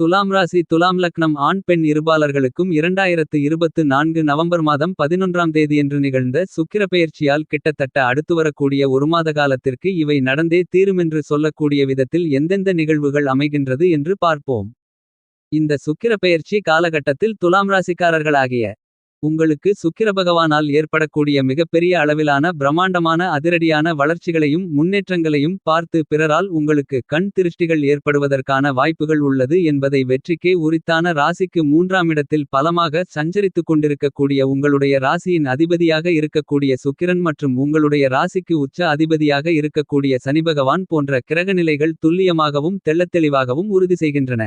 துலாம் ராசி துலாம் லக்னம் ஆண் பெண் இருபாலர்களுக்கும் இரண்டாயிரத்து இருபத்து நான்கு நவம்பர் மாதம் பதினொன்றாம் தேதியன்று நிகழ்ந்த சுக்கிரப்பெயர்ச்சியால் கிட்டத்தட்ட அடுத்து வரக்கூடிய ஒரு மாத காலத்திற்கு இவை நடந்தே தீருமென்று சொல்லக்கூடிய விதத்தில் எந்தெந்த நிகழ்வுகள் அமைகின்றது என்று பார்ப்போம். இந்த சுக்கிரப்பெயர்ச்சி காலகட்டத்தில் துலாம் ராசிக்காரர்களாகிய உங்களுக்கு சுக்கிரபகவானால் ஏற்படக்கூடிய மிகப்பெரிய அளவிலான பிரமாண்டமான அதிரடியான வளர்ச்சிகளையும் முன்னேற்றங்களையும் பார்த்து பிறரால் உங்களுக்கு கண் திருஷ்டிகள் ஏற்படுவதற்கான வாய்ப்புகள் உள்ளது என்பதை வெற்றிக்கே உரித்தான ராசிக்கு மூன்றாம் இடத்தில் பலமாக சஞ்சரித்துக் கொண்டிருக்கக்கூடிய உங்களுடைய ராசியின் அதிபதியாக இருக்கக்கூடிய சுக்கிரன் மற்றும் உங்களுடைய ராசிக்கு உச்ச அதிபதியாக இருக்கக்கூடிய சனிபகவான் போன்ற கிரகநிலைகள் துல்லியமாகவும் தெள்ளத்தெளிவாகவும் உறுதி செய்கின்றன.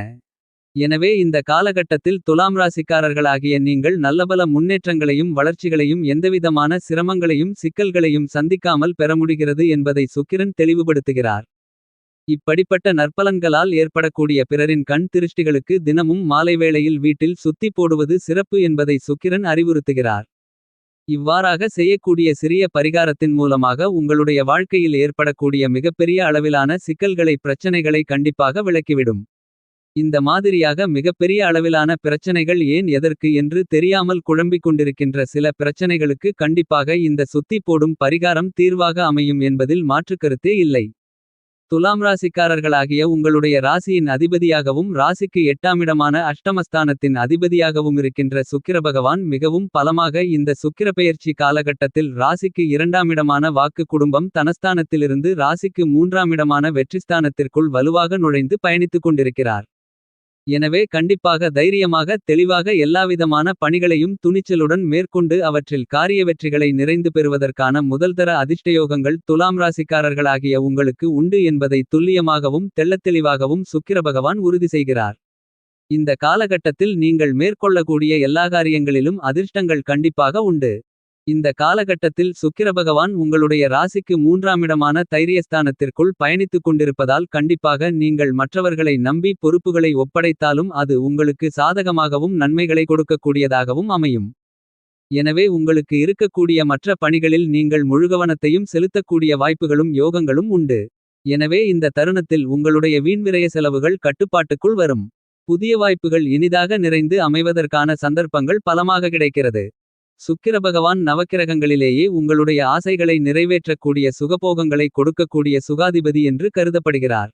எனவே இந்த காலகட்டத்தில் துலாம் ராசிக்காரர்களாகிய நீங்கள் நல்லபல முன்னேற்றங்களையும் வளர்ச்சிகளையும் எந்தவிதமான சிரமங்களையும் சிக்கல்களையும் சந்திக்காமல் பெற முடிகிறது என்பதை சுக்கிரன் தெளிவுபடுத்துகிறார். இப்படிப்பட்ட நற்பலன்களால் ஏற்படக்கூடிய பிறரின் கண் திருஷ்டிகளுக்கு தினமும் மாலை வேளையில் வீட்டில் சுத்தி போடுவது சிறப்பு என்பதை சுக்கிரன் அறிவுறுத்துகிறார். இவ்வாறாக செய்யக்கூடிய சிறிய பரிகாரத்தின் மூலமாக உங்களுடைய வாழ்க்கையில் ஏற்படக்கூடிய மிகப்பெரிய அளவிலான சிக்கல்களை பிரச்சனைகளை கண்டிப்பாக விளக்கிவிடும். இந்த மாதிரியாக மிகப்பெரிய அளவிலான பிரச்சனைகள் ஏன் எதற்கு என்று தெரியாமல் குழம்பிக் கொண்டிருக்கின்ற சில பிரச்சனைகளுக்கு கண்டிப்பாக இந்த சுத்தி போடும் பரிகாரம் தீர்வாக அமையும் என்பதில் மாற்றுக்கருத்தே இல்லை. துலாம் ராசிக்காரர்களாகிய உங்களுடைய ராசியின் அதிபதியாகவும் ராசிக்கு எட்டாமிடமான அஷ்டமஸ்தானத்தின் அதிபதியாகவும் இருக்கின்ற சுக்கிரபகவான் மிகவும் பலமாக இந்த சுக்கிரப்பெயர்ச்சி காலகட்டத்தில் ராசிக்கு இரண்டாமிடமான வாக்கு குடும்பம் தனஸ்தானத்திலிருந்து ராசிக்கு மூன்றாமிடமான வெற்றிஸ்தானத்திற்குள் வலுவாக நுழைந்து பயணித்துக் கொண்டிருக்கிறார். எனவே கண்டிப்பாக தைரியமாக தெளிவாக எல்லாவிதமான பணிகளையும் துணிச்சலுடன் மேற்கொண்டு அவற்றில் காரிய வெற்றிகளை நிறைந்து பெறுவதற்கான முதல்தர அதிர்ஷ்டயோகங்கள் துலாம் ராசிக்காரர்களாகிய உங்களுக்கு உண்டு என்பதை துல்லியமாகவும் தெள்ளத்தெளிவாகவும் சுக்கிரபகவான் உறுதி செய்கிறார். இந்த காலகட்டத்தில் நீங்கள் மேற்கொள்ளக்கூடிய எல்லா காரியங்களிலும் அதிர்ஷ்டங்கள் கண்டிப்பாக உண்டு. இந்த காலகட்டத்தில் சுக்கிரபகவான் உங்களுடைய ராசிக்கு மூன்றாமிடமான தைரியஸ்தானத்திற்குள் பயணித்துக் கொண்டிருப்பதால் கண்டிப்பாக நீங்கள் மற்றவர்களை நம்பி பொறுப்புகளை ஒப்படைத்தாலும் அது உங்களுக்கு சாதகமாகவும் நன்மைகளை கொடுக்கக்கூடியதாகவும் அமையும். எனவே உங்களுக்கு இருக்கக்கூடிய மற்ற பணிகளில் நீங்கள் முழுகவனத்தையும் செலுத்தக்கூடிய வாய்ப்புகளும் யோகங்களும் உண்டு. எனவே இந்த தருணத்தில் உங்களுடைய வீண்விரய செலவுகள் கட்டுப்பாட்டுக்குள் வரும். புதிய வாய்ப்புகள் இனிதாக நிறைந்து அமைவதற்கான சந்தர்ப்பங்கள் பலமாக கிடைக்கிறது. சுக்கிரபகவான் நவக்கிரகங்களிலேயே உங்களுடைய ஆசைகளை நிறைவேற்றக்கூடிய சுகபோகங்களை கொடுக்கக்கூடிய சுகாதிபதி என்று கருதப்படுகிறார்.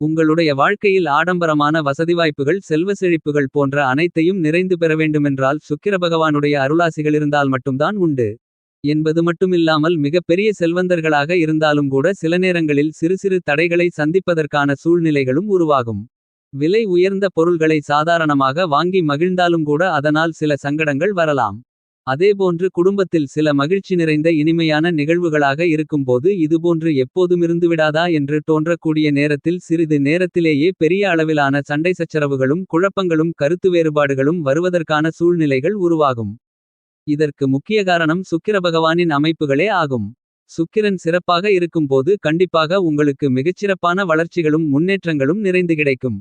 உங்களுடைய வாழ்க்கையில் ஆடம்பரமான வசதி வாய்ப்புகள் செல்வ செழிப்புகள் போன்ற அனைத்தையும் நிறைந்து பெற வேண்டுமென்றால் சுக்கிரபகவானுடைய அருளாசிகளிருந்தால் மட்டும்தான் உண்டு. என்பது மட்டுமில்லாமல் மிகப் பெரிய செல்வந்தர்களாக இருந்தாலும் கூட சில நேரங்களில் சிறு சிறு தடைகளை சந்திப்பதற்கான சூழ்நிலைகளும் உருவாகும். விலை உயர்ந்த பொருள்களை சாதாரணமாக வாங்கி மகிழ்ந்தாலும் கூட அதனால் சில சங்கடங்கள் வரலாம். அதேபோன்று குடும்பத்தில் சில மகிழ்ச்சி நிறைந்த இனிமையான நிகழ்வுகளாக இருக்கும்போது இதுபோன்று எப்போதுமிருந்துவிடாதா என்று தோன்றக்கூடிய நேரத்தில் சிறிது நேரத்திலேயே பெரிய அளவிலான சண்டை சச்சரவுகளும் குழப்பங்களும் கருத்து வேறுபாடுகளும் வருவதற்கான சூழ்நிலைகள் உருவாகும். இதற்கு முக்கிய காரணம் சுக்கிரபகவானின் அமைப்புகளே ஆகும். சுக்கிரன் சிறப்பாக இருக்கும்போது கண்டிப்பாக உங்களுக்கு மிகச்சிறப்பான வளர்ச்சிகளும் முன்னேற்றங்களும் நிறைந்து கிடைக்கும்.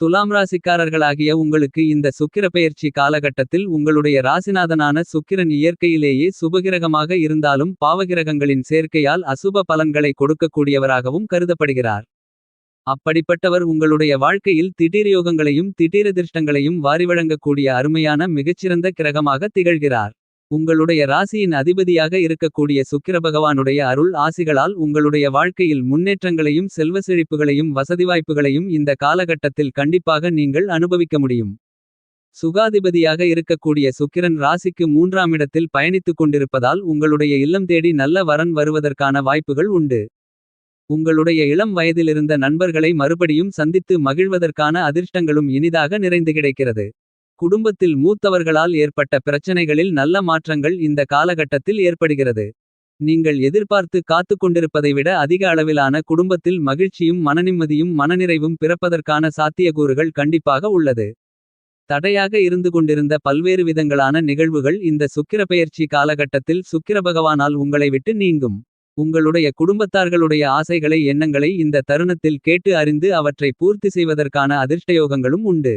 துலாம் ராசிக்காரர்களாகிய உங்களுக்கு இந்த சுக்கிரப்பெயர்ச்சி காலகட்டத்தில் உங்களுடைய ராசிநாதனான சுக்கிரன் இயற்கையிலேயே சுபகிரகமாக இருந்தாலும் பாவகிரகங்களின் சேர்க்கையால் அசுப பலன்களை கொடுக்கக்கூடியவராகவும் கருதப்படுகிறார். அப்படிப்பட்டவர் உங்களுடைய வாழ்க்கையில் திடீர்யோகங்களையும் திடீரதிர்ஷ்டங்களையும் வாரிவழங்கக்கூடிய அருமையான மிகச்சிறந்த கிரகமாக திகழ்கிறார். உங்களுடைய ராசியின் அதிபதியாக இருக்கக்கூடிய சுக்கிரபகவானுடைய அருள் ஆசிகளால் உங்களுடைய வாழ்க்கையில் முன்னேற்றங்களையும் செல்வ செழிப்புகளையும் வசதிவாய்ப்புகளையும் இந்த காலகட்டத்தில் கண்டிப்பாக நீங்கள் அனுபவிக்க முடியும். சுகாதிபதியாக இருக்கக்கூடிய சுக்கிரன் ராசிக்கு மூன்றாம் இடத்தில் பயணித்துக் கொண்டிருப்பதால் உங்களுடைய இல்லம் தேடி நல்ல வரன் வருவதற்கான வாய்ப்புகள் உண்டு. உங்களுடைய இளம் வயதிலிருந்த நண்பர்களை மறுபடியும் சந்தித்து மகிழ்வதற்கான அதிர்ஷ்டங்களும் இனிதாக நிறைந்து கிடைக்கிறது. குடும்பத்தில் மூத்தவர்களால் ஏற்பட்ட பிரச்சனைகளில் நல்ல மாற்றங்கள் இந்த காலகட்டத்தில் ஏற்படுகிறது. நீங்கள் எதிர்பார்த்து காத்துக் கொண்டிருப்பதை விட அதிக அளவிலான குடும்பத்தில் மகிழ்ச்சியும் மனநிம்மதியும் மனநிறைவும் பிறப்பதற்கான சாத்தியக்கூறுகள் கண்டிப்பாக உள்ளது. தடையாக இருந்து கொண்டிருந்த பல்வேறு விதங்களான நிகழ்வுகள் இந்த சுக்கிரபெயர்ச்சி காலகட்டத்தில் சுக்கிரபகவானால் உங்களை விட்டு நீங்கும். உங்களுடைய குடும்பத்தார்களுடைய ஆசைகளை எண்ணங்களை இந்த தருணத்தில் கேட்டு அறிந்து அவற்றை பூர்த்தி செய்வதற்கான அதிர்ஷ்டயோகங்களும் உண்டு.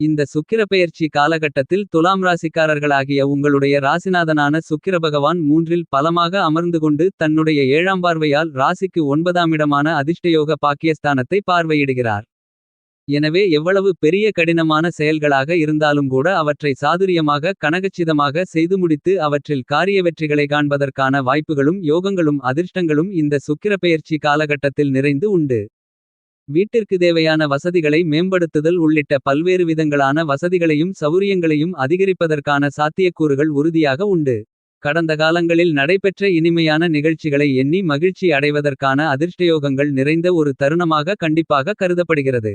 இந்த சுக்கிரப்பெயர்ச்சி காலகட்டத்தில் துலாம் ராசிக்காரர்களாகிய உங்களுடைய ராசிநாதனான சுக்கிரபகவான் மூன்றில் பலமாக அமர்ந்து கொண்டு தன்னுடைய ஏழாம் பார்வையால் ராசிக்கு ஒன்பதாமிடமான அதிர்ஷ்டயோக பாக்கியஸ்தானத்தை பார்வையிடுகிறார். எனவே எவ்வளவு பெரிய கடினமான செயல்களாக இருந்தாலும் கூட அவற்றை சாதுரியமாக கனகச்சிதமாக செய்து முடித்து அவற்றில் காரிய வெற்றிகளை காண்பதற்கான வாய்ப்புகளும் யோகங்களும் அதிர்ஷ்டங்களும் இந்த சுக்கிரப்பெயர்ச்சி காலகட்டத்தில் நிறைந்து உண்டு. வீட்டிற்கு தேவையான வசதிகளை மேம்படுத்துதல் உள்ளிட்ட பல்வேறு விதங்களான வசதிகளையும் சவுரியங்களையும் அதிகரிப்பதற்கான சாத்தியக்கூறுகள் உறுதியாக உண்டு. கடந்த காலங்களில் நடைபெற்ற இனிமையான நிகழ்ச்சிகளை எண்ணி மகிழ்ச்சி அடைவதற்கான அதிர்ஷ்டயோகங்கள் நிறைந்த ஒரு தருணமாக கண்டிப்பாக கருதப்படுகிறது.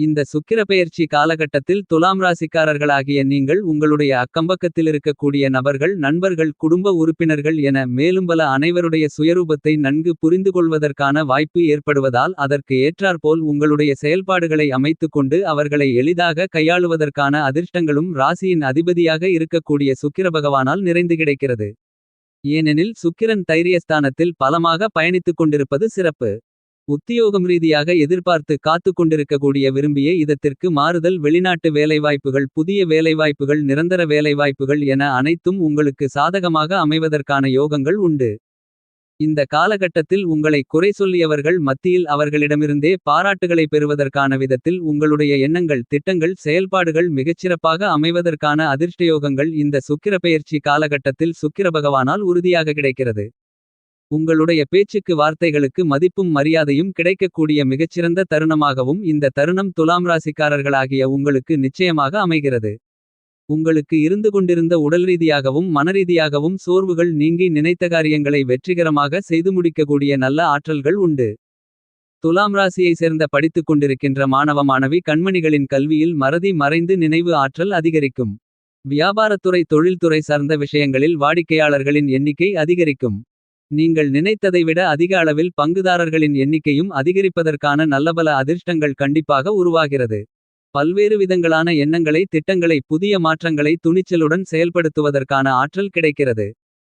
இந்த சுக்கிரப்பெயர்ச்சி காலகட்டத்தில் துலாம் ராசிக்காரர்களாகிய நீங்கள் உங்களுடைய அக்கம்பக்கத்திலிருக்கக்கூடிய நபர்கள் நண்பர்கள் குடும்ப உறுப்பினர்கள் என மேலும் பல அனைவருடைய சுயரூபத்தை நன்கு புரிந்துகொள்வதற்கான வாய்ப்பு ஏற்படுவதால் அதற்கு ஏற்றாற்போல் உங்களுடைய செயல்பாடுகளை அமைத்துக் கொண்டு அவர்களை எளிதாக கையாளுவதற்கான அதிர்ஷ்டங்களும் ராசியின் அதிபதியாக இருக்கக்கூடிய சுக்கிர பகவானால் நிறைந்து கிடைக்கிறது. ஏனெனில் சுக்கிரன் தைரியஸ்தானத்தில் பலமாக பயணித்துக் கொண்டிருப்பது சிறப்பு. உத்தியோகம் ரீதியாக எதிர்பார்த்து காத்துக் கொண்டிருக்கக்கூடிய விரும்பிய இதத்திற்கு மாறுதல் வெளிநாட்டு வேலைவாய்ப்புகள் புதிய வேலைவாய்ப்புகள் நிரந்தர வேலைவாய்ப்புகள் என அனைத்தும் உங்களுக்கு சாதகமாக அமைவதற்கான யோகங்கள் உண்டு. இந்த காலகட்டத்தில் உங்களை குறை சொல்லியவர்கள் மத்தியில் அவர்களிடமிருந்தே பாராட்டுகளை பெறுவதற்கான விதத்தில் உங்களுடைய எண்ணங்கள் திட்டங்கள் செயல்பாடுகள் மிகச்சிறப்பாக அமைவதற்கான அதிர்ஷ்டயோகங்கள் இந்த சுக்கிர பெயர்ச்சி காலகட்டத்தில் சுக்கிர பகவானால் உறுதியாக கிடைக்கிறது. உங்களுடைய பேச்சுக்கு வார்த்தைகளுக்கு மதிப்பும் மரியாதையும் கிடைக்கக்கூடிய மிகச்சிறந்த தருணமாகவும் இந்த தருணம் துலாம் ராசிக்காரர்களாகிய உங்களுக்கு நிச்சயமாக அமைகிறது. உங்களுக்கு இருந்து கொண்டிருந்த உடல்ரீதியாகவும் மனரீதியாகவும் சோர்வுகள் நீங்கி நினைத்த காரியங்களை வெற்றிகரமாக செய்து முடிக்கக்கூடிய நல்ல ஆற்றல்கள் உண்டு. துலாம் ராசியை சேர்ந்த படித்துக் கொண்டிருக்கின்ற மாணவ மாணவி கண்மணிகளின் கல்வியில் மறதி மறைந்து நினைவு ஆற்றல் அதிகரிக்கும். வியாபாரத்துறை தொழில்துறை சார்ந்த விஷயங்களில் வாடிக்கையாளர்களின் எண்ணிக்கை அதிகரிக்கும். நீங்கள் நினைத்ததை விட அதிக அளவில் பங்குதாரர்களின் எண்ணிக்கையும் அதிகரிப்பதற்கான நல்லபல அதிர்ஷ்டங்கள் கண்டிப்பாக உருவாகிறது. பல்வேறு விதங்களான எண்ணங்களை திட்டங்களை புதிய மாற்றங்களை துணிச்சலுடன் செயல்படுத்துவதற்கான ஆற்றல் கிடைக்கிறது.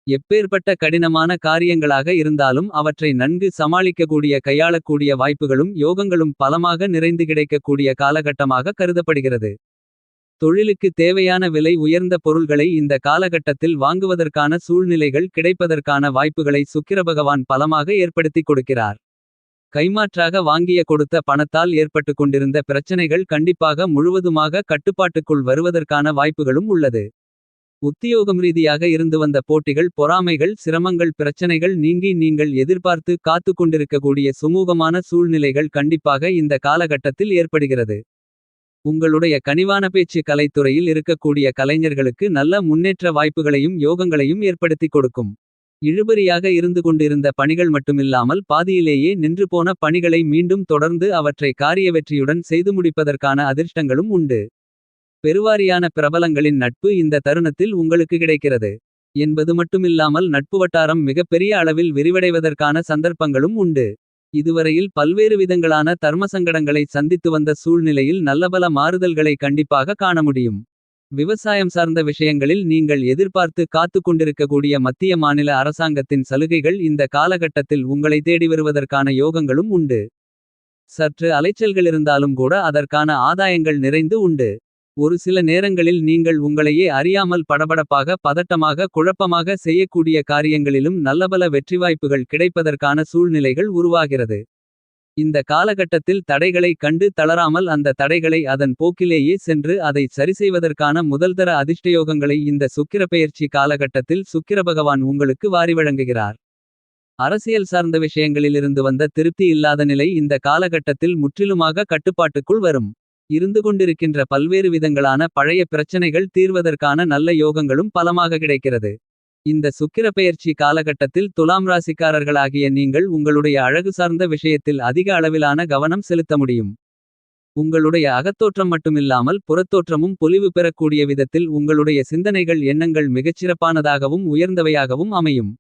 எப்பேற்பட்ட கடினமான காரியங்களாக இருந்தாலும் அவற்றை நன்கு சமாளிக்கக்கூடிய கையாளக்கூடிய வாய்ப்புகளும் யோகங்களும் பலமாக நிறைந்து கிடைக்கக்கூடிய காலகட்டமாக கருதப்படுகிறது. தொழிலுக்கு தேவையான விலை உயர்ந்த பொருள்களை இந்த காலகட்டத்தில் வாங்குவதற்கான சூழ்நிலைகள் கிடைப்பதற்கான வாய்ப்புகளை சுக்கிரபகவான் பலமாக ஏற்படுத்திக் கொடுக்கிறார். கைமாற்றாக வாங்கிய கொடுத்த பணத்தால் ஏற்பட்டுக் கொண்டிருந்த பிரச்சனைகள் கண்டிப்பாக முழுவதுமாக கட்டுப்பாட்டுக்குள் வருவதற்கான வாய்ப்புகளும் உள்ளது. உத்தியோகம் ரீதியாக இருந்து வந்த போட்டிகள் பொறாமைகள் சிரமங்கள் பிரச்சனைகள் நீங்கி நீங்கள் எதிர்பார்த்து காத்துக் கொண்டிருக்கக்கூடிய சுமூகமான சூழ்நிலைகள் கண்டிப்பாக இந்த காலகட்டத்தில் ஏற்படுகிறது. உங்களுடைய கனிவான பேச்சு கலைத்துறையில் இருக்கக்கூடிய கலைஞர்களுக்கு நல்ல முன்னேற்ற வாய்ப்புகளையும் யோகங்களையும் ஏற்படுத்திக் கொடுக்கும். இழுபறியாக இருந்து கொண்டிருந்த பணிகள் மட்டுமில்லாமல் பாதியிலேயே நின்று போன பணிகளை மீண்டும் தொடர்ந்து அவற்றை காரிய வெற்றியுடன் செய்து முடிப்பதற்கான அதிர்ஷ்டங்களும் உண்டு. பெருவாரியான பிரபலங்களின் நட்பு இந்த தருணத்தில் உங்களுக்கு கிடைக்கிறது. என்பது மட்டுமில்லாமல் நட்பு வட்டாரம் மிகப்பெரிய அளவில் விரிவடைவதற்கான சந்தர்ப்பங்களும் உண்டு. இதுவரையில் பல்வேறு விதங்களான தர்மசங்கடங்களை சந்தித்து வந்த சூழ்நிலையில் நல்லபல மாறுதல்களை கண்டிப்பாக காண முடியும். விவசாயம் சார்ந்த விஷயங்களில் நீங்கள் எதிர்பார்த்து காத்துக் கொண்டிருக்கக்கூடிய மத்திய மாநில அரசாங்கத்தின் சலுகைகள் இந்த காலகட்டத்தில் உங்களை தேடி வருவதற்கான யோகங்களும் உண்டு. சற்று அலைச்சல்களிருந்தாலும் கூட அதற்கான ஆதாயங்கள் நிறைந்து உண்டு. ஒரு சில நேரங்களில் நீங்கள் உங்களையே அறியாமல் படபடப்பாக பதட்டமாக குழப்பமாக செய்யக்கூடிய காரியங்களிலும் நல்லபல வெற்றிவாய்ப்புகள் கிடைப்பதற்கான சூழ்நிலைகள் உருவாகிறது. இந்த காலகட்டத்தில் தடைகளை கண்டு தளராமல் அந்த தடைகளை அதன் போக்கிலேயே சென்று அதை சரிசெய்வதற்கான முதல்தர அதிர்ஷ்டயோகங்களை இந்த சுக்கிரப்பெயர்ச்சி காலகட்டத்தில் சுக்கிரபகவான் உங்களுக்கு வாரி வழங்குகிறார். அரசியல் சார்ந்த விஷயங்களிலிருந்து வந்த திருப்தி இல்லாத நிலை இந்த காலகட்டத்தில் முற்றிலுமாக கட்டுப்பாட்டுக்குள் வரும். இருந்து கொண்டிருக்கின்ற பல்வேறு விதங்களான பழைய பிரச்சனைகள் தீர்வதற்கான நல்ல யோகங்களும் பலமாக கிடைக்கிறது. இந்த சுக்கிரப்பெயர்ச்சி காலகட்டத்தில் துலாம் ராசிக்காரர்களாகிய நீங்கள் உங்களுடைய அழகு சார்ந்த விஷயத்தில் அதிக அளவிலான கவனம் செலுத்த முடியும். உங்களுடைய அகத்தோற்றம் மட்டுமில்லாமல் புறத்தோற்றமும் பொலிவு பெறக்கூடிய விதத்தில் உங்களுடைய சிந்தனைகள் எண்ணங்கள் மிகச்சிறப்பானதாகவும் உயர்ந்தவையாகவும் அமையும்.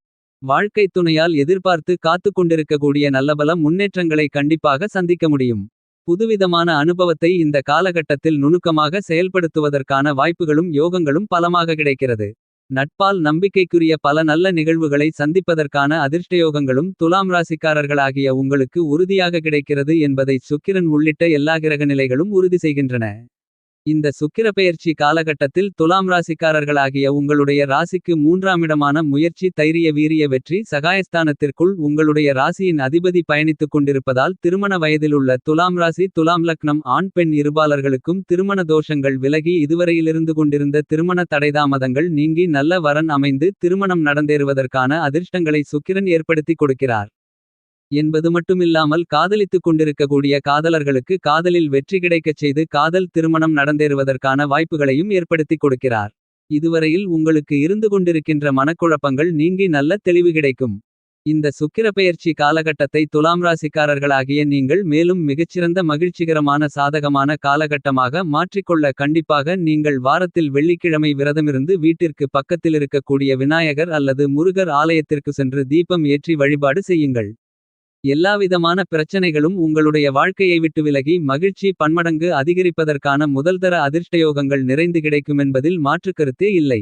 வாழ்க்கைத் துணையால் எதிர்பார்த்து காத்துக் கொண்டிருக்கக்கூடிய நல்லபல முன்னேற்றங்களை கண்டிப்பாக சந்திக்க முடியும். புதுவிதமான அனுபவத்தை இந்த காலகட்டத்தில் நுணுக்கமாக செயல்படுத்துவதற்கான வாய்ப்புகளும் யோகங்களும் பலமாக கிடைக்கிறது. நட்பால் நம்பிக்கைக்குரிய பல நல்ல நிகழ்வுகளை சந்திப்பதற்கான அதிர்ஷ்டயோகங்களும் துலாம் ராசிக்காரர்களாகிய உங்களுக்கு உறுதியாக கிடைக்கிறது என்பதை சுக்கிரன் உள்ளிட்ட எல்லா கிரக நிலைகளும் உறுதி செய்கின்றன. இந்த சுக்கிரப்பெயர்ச்சி காலகட்டத்தில் துலாம் ராசிக்காரர்களாகிய உங்களுடைய ராசிக்கு மூன்றாமிடமான முயற்சி தைரிய வீரிய வெற்றி சகாயஸ்தானத்திற்குள் உங்களுடைய ராசியின் அதிபதி பயணித்துக் கொண்டிருப்பதால் திருமண வயதிலுள்ள துலாம் ராசி துலாம் லக்னம் ஆண் பெண் இருபாலர்களுக்கும் திருமண தோஷங்கள் விலகி இதுவரையிலிருந்து கொண்டிருந்த திருமண தடைதாமதங்கள் நீங்கி நல்ல வரன் அமைந்து திருமணம் நடந்தேறுவதற்கான அதிர்ஷ்டங்களை சுக்கிரன் ஏற்படுத்திக் கொடுக்கிறார். என்பது மட்டுமில்லாமல் காதலித்துக் கொண்டிருக்கக்கூடிய காதலர்களுக்கு காதலில் வெற்றி கிடைக்கச் செய்து காதல் திருமணம் நடந்தேறுவதற்கான வாய்ப்புகளையும் ஏற்படுத்திக் கொடுக்கிறார். இதுவரையில் உங்களுக்கு இருந்து கொண்டிருக்கின்ற மனக்குழப்பங்கள் நீங்கி நல்ல தெளிவு கிடைக்கும். இந்த சுக்கிரப்பெயர்ச்சி காலகட்டத்தை துலாம் ராசிக்காரர்களாகிய நீங்கள் மேலும் மிகச்சிறந்த மகிழ்ச்சிகரமான சாதகமான காலகட்டமாக மாற்றிக்கொள்ள கண்டிப்பாக நீங்கள் வாரத்தில் வெள்ளிக்கிழமை விரதமிருந்து வீட்டிற்கு பக்கத்திலிருக்கக்கூடிய விநாயகர் அல்லது முருகர் ஆலயத்திற்கு சென்று தீபம் ஏற்றி வழிபாடு செய்யுங்கள். எல்லாவிதமான பிரச்சனைகளும் உங்களுடைய வாழ்க்கையை விட்டு விலகி மகிழ்ச்சி பன்மடங்கு அதிகரிப்பதற்கான முதல்தர அதிர்ஷ்டயோகங்கள் நிறைந்து கிடைக்குமென்பதில் மாற்றுக்கருத்தே இல்லை.